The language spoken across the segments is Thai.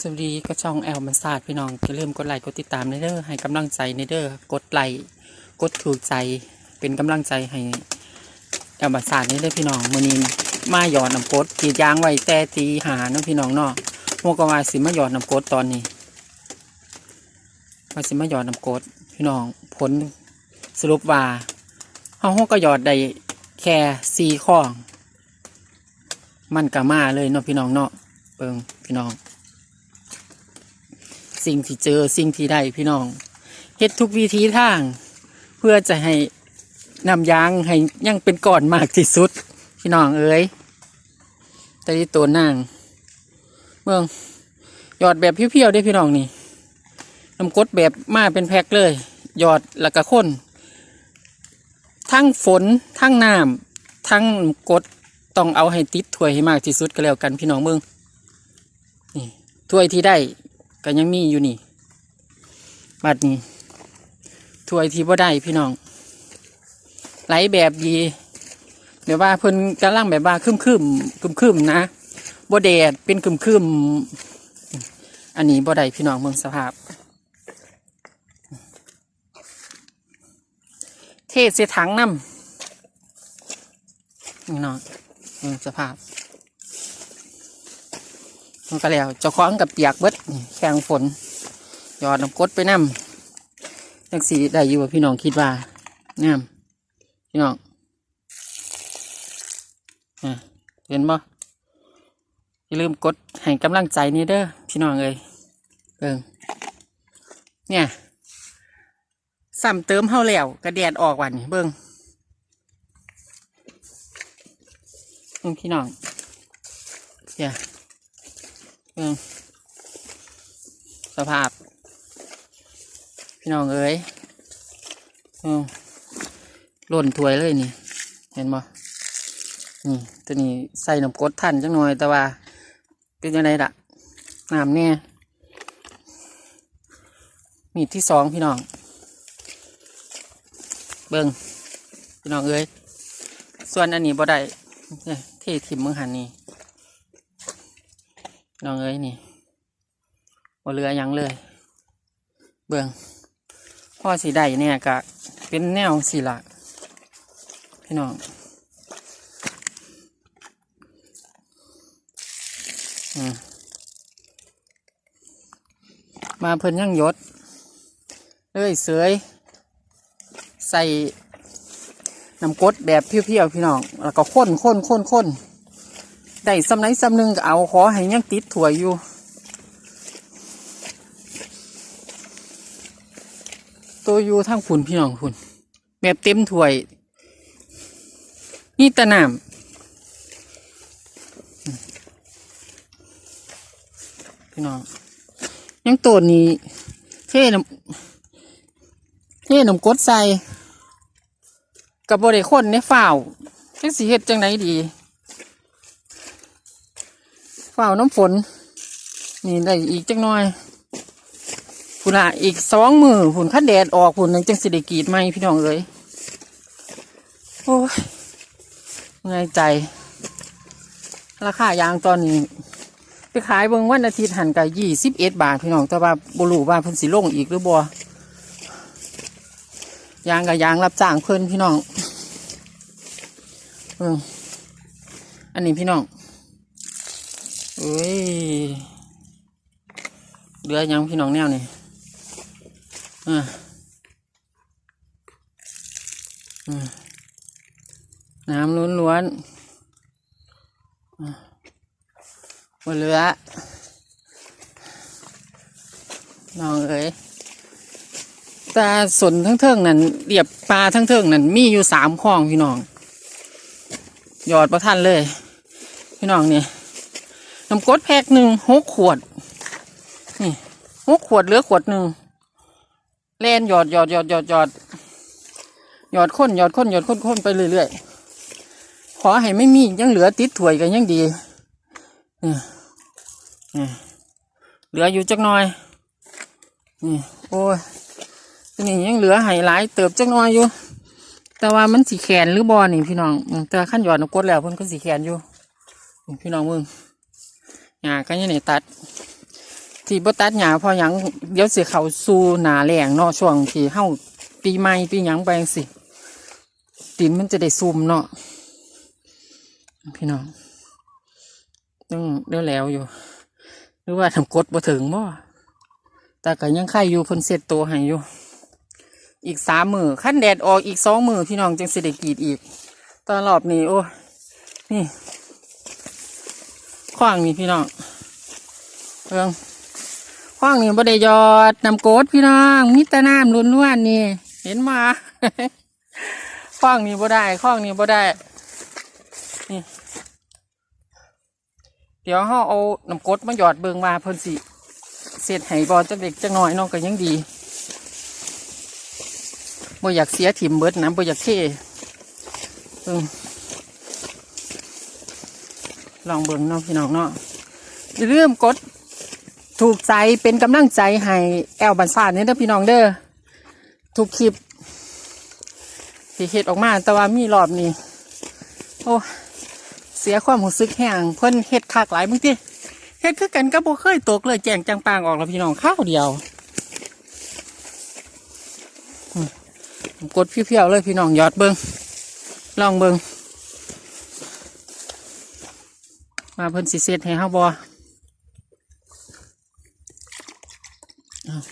สวัสดีก็ช่องแอลมันศาสตร์พี่น้องจะเริ่มกดไลค์กดติดตามในเด้อให้กำลังใจในเด้อกดไลค์กดถูกใจเป็นกำลังใจให้แอลมันศาสตร์ในเด้อพี่น้องมือนี้มาหยอดน้ำกดกรีดยางไว้แต่ตีหาเนาะพี่น้องเนาะพวกกว่าสิมาหยอดน้ำกดตอนนี้ว่าสิมาหยอดน้ำกดพี่น้องผลสรุปว่าเฮาก็หยอดได้แค่สี่ข้องมันก็มาเลยเนาะพี่น้องเนาะเบิ่งพี่น้อง สิ่งที่เจอสิ่งที่ได้พี่น้องเฮ็ดทุกวิธีทาง เพื่อจะให้นำยางให้ยังเป็นก่อนมากที่สุด พี่น้องเอ้ยแต่ที่ตัวนางเมืองหยอดแบบเพียวๆได้พี่น้องนี่น้ำกดแบบมาเป็นแพ็คเลยหยอดแล้วก็ข้นทั้งฝนทั้งน้ำทั้งกดต้องเอาให้ติดถ้วยให้มากที่สุดก็แล้วกันพี่น้องเมืองนี่ถ้วยที่ได้ ก็ยังมีอยู่นี่ บัดนี้ถ้วยที่บ่ได้พี่น้อง ไหลแบบดีเดี๋ยวว่าเพิ่นกำลังแบบว่าคึมคึมคึมคึมนะบ่แดดเป็นคึมคึมอันนี้บ่ได้พี่น้องเมืองสภาพ เทศเสียถังน้ำนี่เนาะเมืองสภาพ มันก็แล้วเจ้าของกับเปียกเบิดแข่งฝนหยอดน้ำกดไปน้ำจังสีได้อยู่ว่าพี่น้องคิดว่าน้ำพี่น้องเห็นบ่อย่าลืมกดให้กำลังใจนี่เด้อพี่น้องเอ้ยเบิ่งเนี่ยซ้ำเติมเฮาแล้วกระแดดออกวันนี้เบิ่งเบิ่งพี่น้องเนี่ยเบิ่ง สภาพ พี่น้องเอ้ยอืมหล่นถวยเลยนี่ เห็นบ่นี่ตัวนี้ใส่น้ำกดทันจังหน่อยแต่ว่า เป็นยังไงล่ะน้ำเนี่ยมีดที่สองพี่น้อง เบิ่งพี่น้องเอ้ยส่วนอันนี้บ่ได้เนี่ยเททิมมือหันนี่ น้องเอ้ยนี่บ่เหลือยังเลย เบิ่งพ่อสีได้เนี่ยก็เป็นแนวสีละพี่น้องมาเพิ่นยังยศเลยเสย ใส่น้ำกดแบบเพี้ยวๆพี่น้อง แล้วก็ข้นข้นข้นข้น ได้สำไหนสำหนึ่งก็เอาขอให้ยังติดถั่วอยู่ตัวอยู่ทั้งฝุ่นพี่น้องฝุ่นแบบเต็มถ้วย นี่ตะน้ำอืมพี่น้องยังตัวนี้เท่น้ำเท่น้ำกดใส่กับบริคนในฝ่าวจังสีเฮ็ดจังไหนดี ฝ้าวน้ำฝน นี่ได้อีกจังหน่อยพุ่นละอีกสองมือพุ่นคัดแดดออกพุ่นนึงจังสิได้กรีดไหมพี่น้องเอ้ยโอ้ยเมื่อยใจ ราคายางตอนนี้ ไปขายเบิ่งวันอาทิตย์หันกับยี่สิบเอ็ดบาทพี่น้องแต่ว่าบุรุว่าเพิ่นสิลงอีกหรือบ่ยางกับยางรับจ้างเพิ่นพี่น้องเอออันนี้พี่น้อง เอ้ยเดือยังพี่น้องแนวนี่อ่าอืมน้ำล้วนล้วนอ่าบนเรือน้องเอ้ยตาสนทั้งเทิงนั่นเรียบปลาทั้งเทิงนั่นมีอยู่สามคลองพี่น้อง หยอดประทันเลย พี่น้องเนี่ย น้ำกดแพ็คหนึ่งหกขวด นี่หกขวดเหลือขวดหนึ่งเล่นหยอดหยอดหยอดหยอดหยอดหยอดข้นหยอดข้นหยอดข้นข้นไปเรื่อยๆขอให้ไม่มียังเหลือติดถ้วยกันยังดีนี่นี่เหลืออยู่จักหน่อยนี่โอ้ยนี่ยังเหลือให้หลายเติบจักหน่อยอยู่ แต่ว่ามันสีแขนหรือบอนี่พี่น้องแต่ขั้นหยอดน้ำกดแล้วเพิ่นก็สีแขนอยู่พี่น้องมึง หญ้าก็ยังนี่ตัด ที่บ่ตัดหญ้าเพอหยังเดี๋ยวสิเข้าสู่หน้าแล้งเนาะช่วงที่เฮาปีใหม่ปีหยังไปจังซี่ดินมันจะได้ซุ่มเนาะพี่น้องต้องเดี๋ยวแล้วอยู่ หรือว่าทำกดบ่ถึงบ่แต่ก็ยังไข่อยู่พ่นเสร็จตัวให้อยู่ อีกสามมือขั้นแดดออกอีกสองมือพี่น้องจังสิได้กรีดอีกตอนรอบนี้โอ้ นี่ ว้างนี่พี่น้องเพิ่งขว้างนี่บ่ได้ยอดน้ำโกดพี่น้องมิตรน้ำล้วนๆนี่ เห็นมาขว้างนี่บ่ได้ขว้างนี่บ่ได้ นี่ เดี๋ยวเขาเอาน้ำกดมาหยอดเบิงมาเพิ่นสิเสร็จให้บอจักเด็กจักน่อยน้องก็ยังดีบ่อยากเสียถิ่มเบิดนะบ่อยากเทเบิ่ง ลองเบิ่งเน้องพี่น้องเนาะอย่าลืมกดถูกใจเป็นกำลังใจให้แอลบันซานเนี่ยเด้อพี่น้องเด้อทุกคลิปที่เฮ็ดออกมาแต่ว่ามีรอบนี้โอ้เสียความรู้สึกแห้งเพิ่นเฮ็ดคักหลายมึงติเฮ็ดคือกันก็บ่เคยตกเลยแจงจังปางออกแล้วพี่น้องข้าวเดียวกดเพียวๆเลยพี่น้องยอดเบิงลองเบิง มาเพิ่นสิเสร็จให้เฮาบ่อ้าว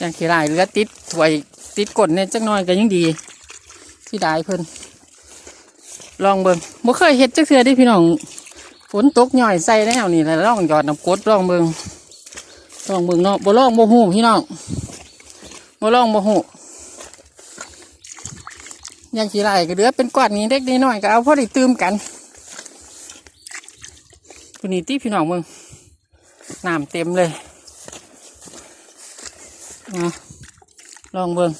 ยังขี้ลายเหลือติดถวยติดกดเนี่ยจักน่อยก็ยังดี ที่ได้เพิ่นลองเบิ่งบ่เคยเฮ็ดจักเทื่อด้พี่น้องฝนตกย่อยใส่แล้วนี่แหละลองหยอดน้ำกดลองเบิ่งลองเบิ่งเนาะบ่ลองบ่ฮู้พี่น้องบ่ลองบ่ฮู้ยังขี้ไรก็เหลือเป็นก้อนนี้เล็กน้อยก็เอาพอได้ตื่มกัน ตัวนี้ที่พี่น้องเบิ่งน้ำเต็มเลยนะลองเบิ่ง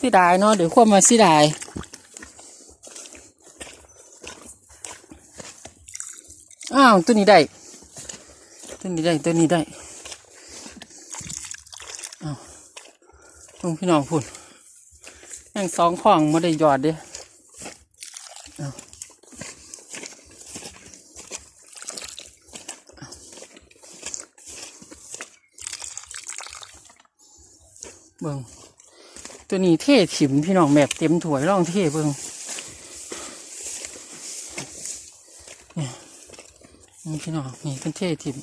สิได้เนาะเดี๋ยวความมาสิได้อ้าวตัวนี้ได้ ตัวนี้ได้ ตัวนี้ได้อ้าวลุงพี่น้องพุ่นยังสองของไม่ได้หยอดเด้ เบิ่งตัวนี้เท่ถิ่มพี่น้องแบบเต็มถ้วยร่องเท่เบิ่งนี่พี่น้องนี่เป็นเท่ทิม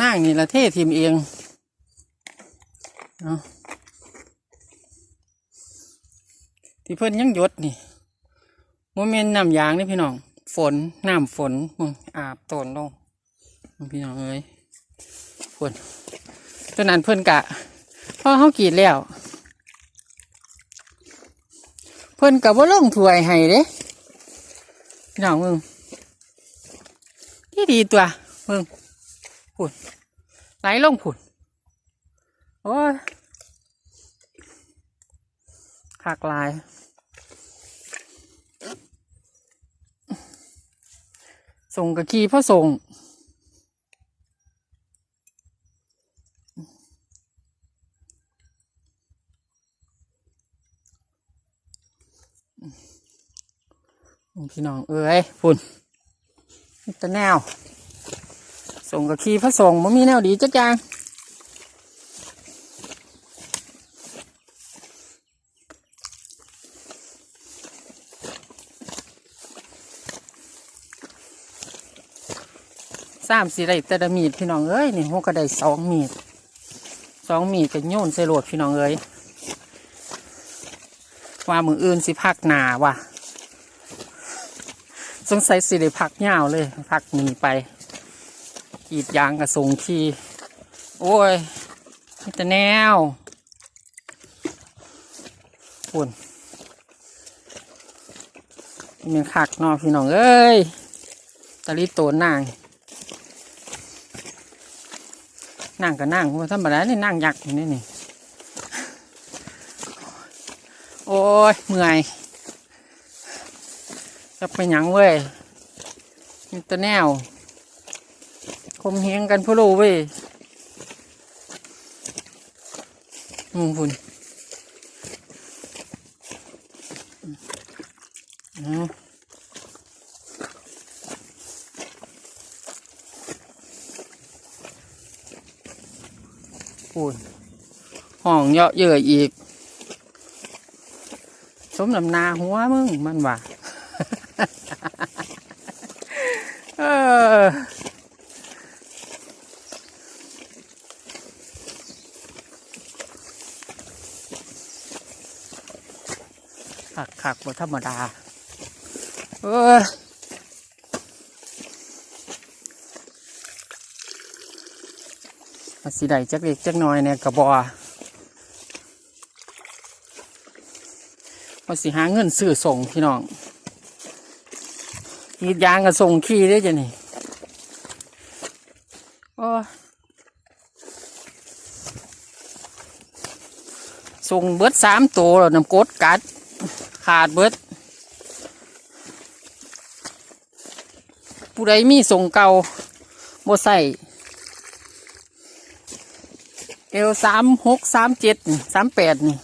นั่งนี่ละเท่ทิมเองเอาที่เพิ่นยังยดนี่โมเมนต์น้ำยางนี่พี่น้อง ฝนน้ำฝนมึงอาบตนลงพี่น้องเอ้ยฝนตอนนั้นเพิ่อนกะ พ่อเขากีดแล้ว เพิ่นกะว่าลงถวยให้เด้พี่น้องมึงที่ดีตัวเพิ่งผุดไหลลงผุดโอ้ยขากลายส่งกับขี่พ่อส่ง พี่น้องเอ้ยฝุ่นแต่แนว ส่งกับขี่พระส่งมันมีแนวดีจักอย่างสามสี่ได้แต่ละมีดพี่น้องเอ้ยนี่หัวก็ได้สองมีดสองมีดก็โยนใส่โหลดพี่น้องเอ้ยว่ามืออื่นสิพักหนาว่ะ สงสัยสิได้พักยาวเลย พักหนีไปกีดยางกับส่งที โอ้ยมีแต่แนวปุ่นเป็นคักนอพี่น้องเอ้ยตะลิโตนนางนั่งก็นั่งว่าธรรมดานี่นั่งยักษ์อยู่นี่นี่ โอ้ยเมื่อย จะไปหยังเว้ยมีตัวแนว คมเฮงกันพะโลเว้ยอืมคุณอืมปูนห้องเยอะเยอะอีก สมนำนาหัวมึงมันว่า ขักขักบ่ธรรมดาเอออาสิได้จักเล็กจักน้อยเนี่ยกระบอว่าสิหาเงินซื้อส่งพี่น้องกรีดยางกับส่งขี้ได้จ้ะนี่โอ้ส่งเบิดสามตัวแล้วน้ำกดกัด ขาดเบิด ผู้ใดมีส่งเก่าบ่ใส่เอลสามหกสามเจ็ดสามแปดนี่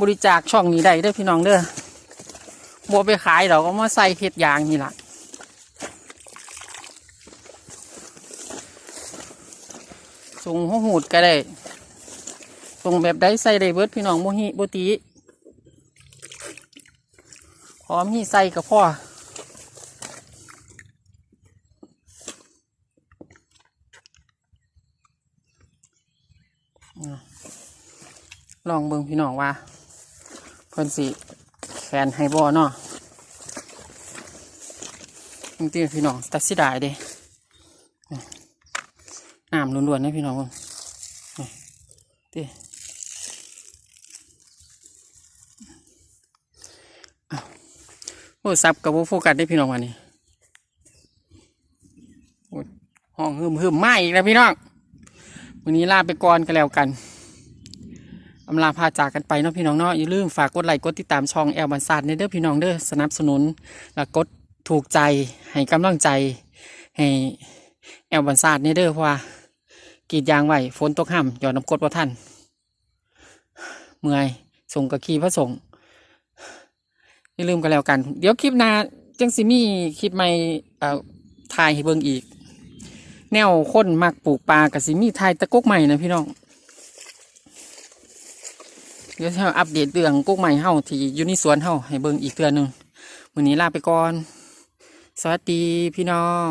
บริจาคช่องนี้ได้เด้อพี่น้องเด้อบัวไปขายเราก็มาใส่เห็ดยางนี่ละส่งหัวหูดก็ได้ส่งแบบได้ใส่ได้เบิดพี่น้องโมหิโบติ อมหีใส่กับพ่อลองเบิ่งพี่น้องว่า เพิ่นสิแขนให้บ่เนาะจริงๆพี่น้องตัดสิได้เด้น้ำล้วนๆนะพี่น้องเบิ่งนี่ติอ้าว โอ้ซับกับโฟกัสได้พี่น้องวันนี้โอ้ยห้องหึมหึมๆมอีกแล้วพี่น้องวันนี้ลาไปก่อนกันแล้วกันอำลาพาจากกันไปเนาะพี่น้องเนาะอย่าลืมฝากกดไลค์กดติดตามช่องแอลบันซาดในเด้อพี่น้องเด้อสนับสนุนแล้วกดถูกใจให้กำลังใจให้แอลบันซาดในเด้อเพราะว่ากีดยางไหวฝนตกห้ำหย่อนน้ำกดว่าท่านเมื่อยส่งกับขี่พระส่งฆ์ อย่าลืมกันแล้วกัน เดี๋ยวคลิปหน้าจังสิมีคลิปใหม่เอ่อถ่ายให้เบิ่งอีก แนวคนมักปลูกปลากับสิมีถ่ายตะกกใหม่นะพี่น้องเดี๋ยวจะอัปเดตเรื่องกุ้งใหม่เฮาที่อยู่ในสวนเฮาให้เบิ่งอีกเทื่อหนึงมื้อนี้ลาไปก่อน สวัสดีพี่น้อง